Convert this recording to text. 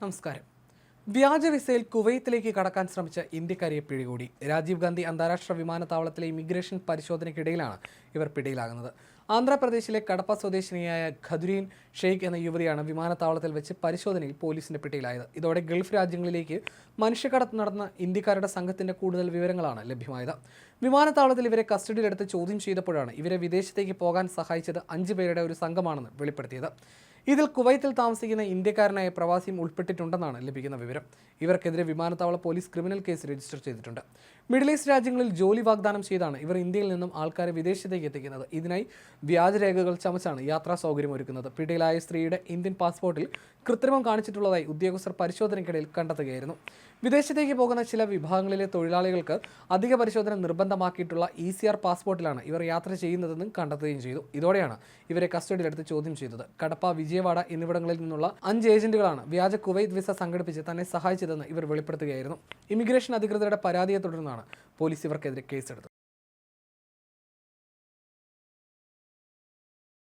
നമസ്കാരം. വ്യാജ വിസയിൽ കുവൈത്തിലേക്ക് കടക്കാൻ ശ്രമിച്ച ഇന്ത്യക്കാരിയെ പിടികൂടി. രാജീവ് ഗാന്ധി അന്താരാഷ്ട്ര വിമാനത്താവളത്തിലെ ഇമിഗ്രേഷൻ പരിശോധനയ്ക്കിടയിലാണ് ഇവർ പിടിയിലാകുന്നത്. ആന്ധ്രാപ്രദേശിലെ കടപ്പ സ്വദേശിനിയായ ഖദുരീൻ ഷെയ്ഖ് എന്ന യുവതിയാണ് വിമാനത്താവളത്തിൽ വെച്ച് പരിശോധനയിൽ പോലീസിന്റെ പിടിയിലായത്. ഇതോടെ ഗൾഫ് രാജ്യങ്ങളിലേക്ക് മനുഷ്യക്കടത്ത് നടന്ന ഇന്ത്യക്കാരുടെ സംഘത്തിന്റെ കൂടുതൽ വിവരങ്ങളാണ് ലഭ്യമായത്. വിമാനത്താവളത്തിൽ ഇവരെ കസ്റ്റഡിയിലെടുത്ത് ചോദ്യം ചെയ്തപ്പോഴാണ് ഇവരെ വിദേശത്തേക്ക് പോകാൻ സഹായിച്ചത് അഞ്ചു പേരുടെ ഒരു സംഘമാണെന്ന് വെളിപ്പെടുത്തിയത്. ഇതിൽ കുവൈത്തിൽ താമസിക്കുന്ന ഇന്ത്യക്കാരനായ പ്രവാസിയും ഉൾപ്പെട്ടിട്ടുണ്ടെന്നാണ് ലഭിക്കുന്ന വിവരം. ഇവർക്കെതിരെ വിമാനത്താവള പോലീസ് ക്രിമിനൽ കേസ് രജിസ്റ്റർ ചെയ്തിട്ടുണ്ട്. മിഡിൽ ഈസ്റ്റ് രാജ്യങ്ങളിൽ ജോലി വാഗ്ദാനം ചെയ്താണ് ഇവർ ഇന്ത്യയിൽ നിന്നും ആൾക്കാരെ വിദേശത്തേക്ക് എത്തിക്കുന്നത്. ഇതിനായി വ്യാജരേഖകൾ ചമച്ചാണ് യാത്രാ സൗകര്യം ഒരുക്കുന്നത്. പിടിയിലായ സ്ത്രീയുടെ ഇന്ത്യൻ പാസ്പോർട്ടിൽ കൃത്രിമം കാണിച്ചിട്ടുള്ളതായി ഉദ്യോഗസ്ഥർ പരിശോധനയ്ക്കിടയിൽ കണ്ടെത്തുകയായിരുന്നു. വിദേശത്തേക്ക് പോകുന്ന ചില വിഭാഗങ്ങളിലെ തൊഴിലാളികൾക്ക് അധിക പരിശോധന നിർബന്ധമാക്കിയിട്ടുള്ള ഇ സി ആർ പാസ്പോർട്ടിലാണ് ഇവർ യാത്ര ചെയ്യുന്നതെന്നും കണ്ടെത്തുകയും ചെയ്തു. ഇതോടെയാണ് ഇവരെ കസ്റ്റഡിയിലെടുത്ത് ചോദ്യം ചെയ്തത്. കടപ്പ വിജയവാഡ എന്നിവിടങ്ങളിൽ നിന്നുള്ള അഞ്ച് ഏജന്റുകളാണ് വ്യാജ കുവൈത്ത് വിസ സംഘടിപ്പിച്ച് തന്നെ സഹായിച്ചതെന്ന് ഇവർ വെളിപ്പെടുത്തുകയായിരുന്നു. ഇമിഗ്രേഷൻ അധികൃതരുടെ പരാതിയെ തുടർന്നാണ് പോലീസ് ഇവർക്കെതിരെ കേസെടുത്തത്.